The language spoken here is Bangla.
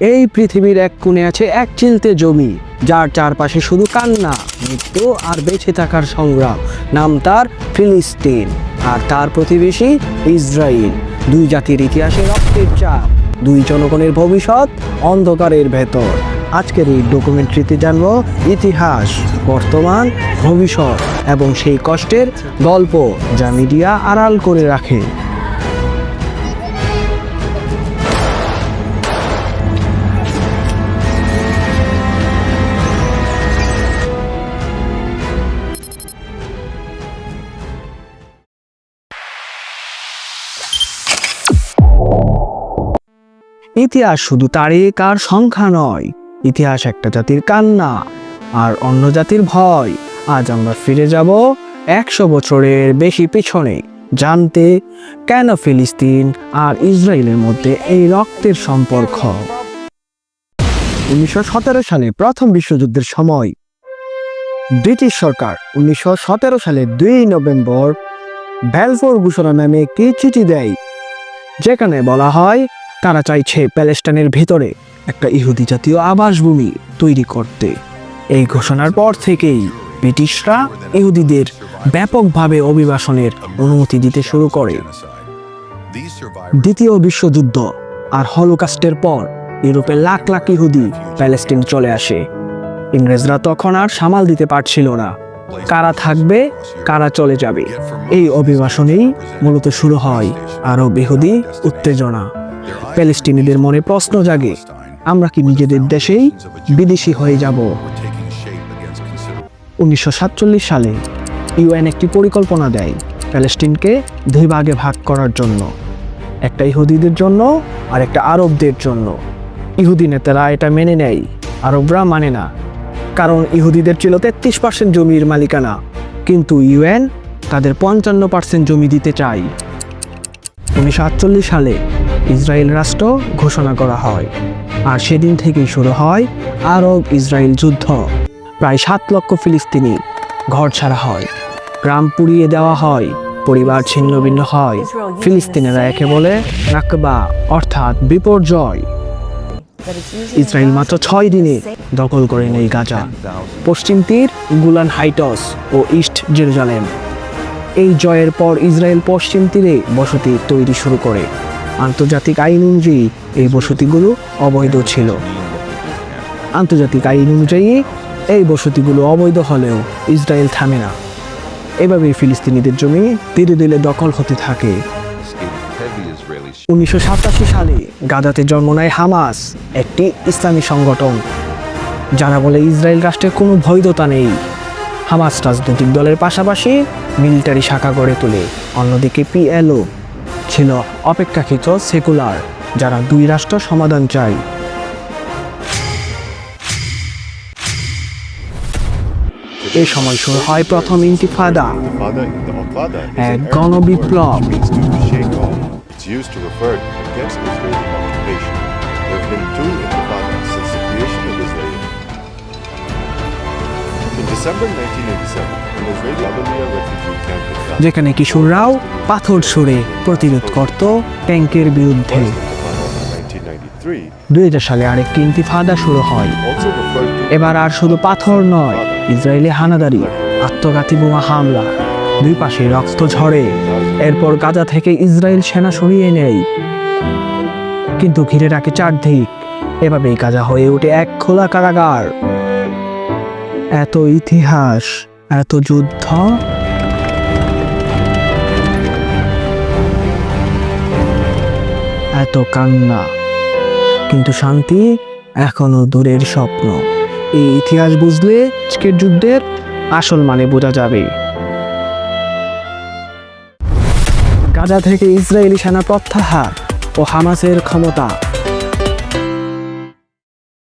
এই পৃথিবীর এক কোণে আছে এক চিলতে জমি, যার চারপাশে শুধু কান্না, মৃত্যু আর বেঁচে থাকার সংগ্রাম। নাম তার ফিলিস্তিন। আর তার প্রতিবেশী ইসরায়েল দুই জাতির ইতিহাসে রক্তের চাপ, দুই জনগণের ভবিষ্যৎ অন্ধকারের ভেতর। আজকের এই ডকুমেন্টারিতে জানব ইতিহাস, বর্তমান, ভবিষ্যৎ এবং সেই কষ্টের গল্প যা মিডিয়া আড়াল করে রাখে। ইতিহাস শুধু তারিখ আর সংখ্যা নয়, ইতিহাস একটা জাতির কান্না আর অন্য জাতির ভয়। আজ আমরা ফিরে যাব একশো বছরের বেশি পিছনে, জানতে কেন ফিলিস্তিন আর ইসরায়েলের মধ্যে এই রক্তের সম্পর্ক। উনিশশো সতেরো সালে প্রথম বিশ্বযুদ্ধের সময়, ব্রিটিশ সরকার উনিশশো সতেরো সালের দুই নভেম্বর ভ্যালফোর ঘোষণা নামে একটি চিঠি দেয়, যেখানে বলা হয় তারা চাইছে প্যালেস্টাইনের ভেতরে একটা ইহুদি জাতীয় আবাসভূমি তৈরি করতে। এই ঘোষণার পর থেকেই ব্রিটিশরা ইহুদিদের ব্যাপকভাবে অভিবাসনের অনুমতি দিতে শুরু করে। দ্বিতীয় বিশ্বযুদ্ধ আর হলোকাস্টের পর ইউরোপের লাখ লাখ ইহুদি প্যালেস্টিন চলে আসে। ইংরেজরা তখন আর সামাল দিতে পারছিল না। কারা থাকবে, কারা চলে যাবে, এই অভিবাসনেই মূলত শুরু হয় আরব ইহুদি উত্তেজনা। প্যালেস্টিনিদের মনে প্রশ্ন জাগে, আমরা কি নিজেদের দেশেই বিদেশি হয়ে যাব? উনিশশো সাতচল্লিশ সালে ইউএন একটি পরিকল্পনা দেয় প্যালেস্টিনকে দুই ভাগে ভাগ করার জন্য, একটা ইহুদিদের জন্য আর একটা আরবদের জন্য। ইহুদি নেতারা এটা মেনে নেয়, আরবরা মানে না, কারণ ইহুদিদের ছিল তেত্রিশ পার্সেন্ট জমির মালিকানা, কিন্তু ইউএন তাদের পঞ্চান্ন পার্সেন্ট জমি দিতে চায়। উনিশশো আটচল্লিশ সালে ইসরায়েল রাষ্ট্র ঘোষণা করা হয়। আর সেদিন থেকেই শুরু হয় আরব ইসরায়েল যুদ্ধ। প্রায় সাত লক্ষ ফিলিস্তিনি ঘর ছাড়া হয়। গ্রাম পুড়িয়ে দেওয়া হয়, পরিবার ছিন্ন ভিন্ন হয়। ফিলিস্তিনিরা একে বলে নাকবা অর্থাৎ বিপর্যয়। ইসরায়েল মাত্র ছয় দিনে দখল করে নেই গাজা। পশ্চিম তীর, গুলান হাইটস ও ইস্ট জেরুজালেম। এই জয়ের পর ইসরায়েল পশ্চিম তীরে বসতি তৈরি শুরু করে। আন্তর্জাতিক আইন অনুযায়ী এই বসতিগুলো অবৈধ ছিল। আন্তর্জাতিক আইন অনুযায়ী এই বসতিগুলো অবৈধ হলেও ইসরায়েল থামে না। এভাবেই ফিলিস্তিনিদের জমি ধীরে ধীরে দখল হতে থাকে। উনিশশো সাতাশি সালে গাদাতে জন্ম নেয় হামাস, একটি ইসলামী সংগঠন। যারা বলে ইসরায়েল রাষ্ট্রের কোনো বৈধতা নেই। হামাস রাজনৈতিক দলের পাশাপাশি মিলিটারি শাখা গড়ে তোলে। অন্যদিকে পিএলও। ছিল অপেক্ষাকৃত সেকুলার যারা দুই রাষ্ট্র সমাধান চায়। এই সময় শুরু হয় প্রথম ইন্তিফাদা। এক গণ বিপ্লব যেখানে কিশোররাও পাথর ছুঁড়ে প্রতিরোধ করত ট্যাঙ্কের বিরুদ্ধে। was intifada of 1993, দুই সালে আরেকটি ইন্তিফাদা শুরু হয়। এবার আর শুধু পাথর নয় ইসরায়েলি হানাদারি আত্মঘাতী বোমা হামলা। দুই পাশে রক্ত ঝরে এরপর গাজা থেকে ইসরায়েল সেনা সরিয়ে নেয়। কিন্তু ঘিরে রাখে চারদিক। এভাবেই গাজা হয়ে ওঠে এক খোলা কারাগার। এত ইতিহাস এত যুদ্ধ এত কান্না। কিন্তু শান্তি এখনও দূরের স্বপ্ন। এই ইতিহাস বুঝলে আজকের যুদ্ধের আসল মানে বোঝা যাবে। গাজা থেকে ইসরায়েলি সেনা প্রত্যাহার ও হামাসের ক্ষমতা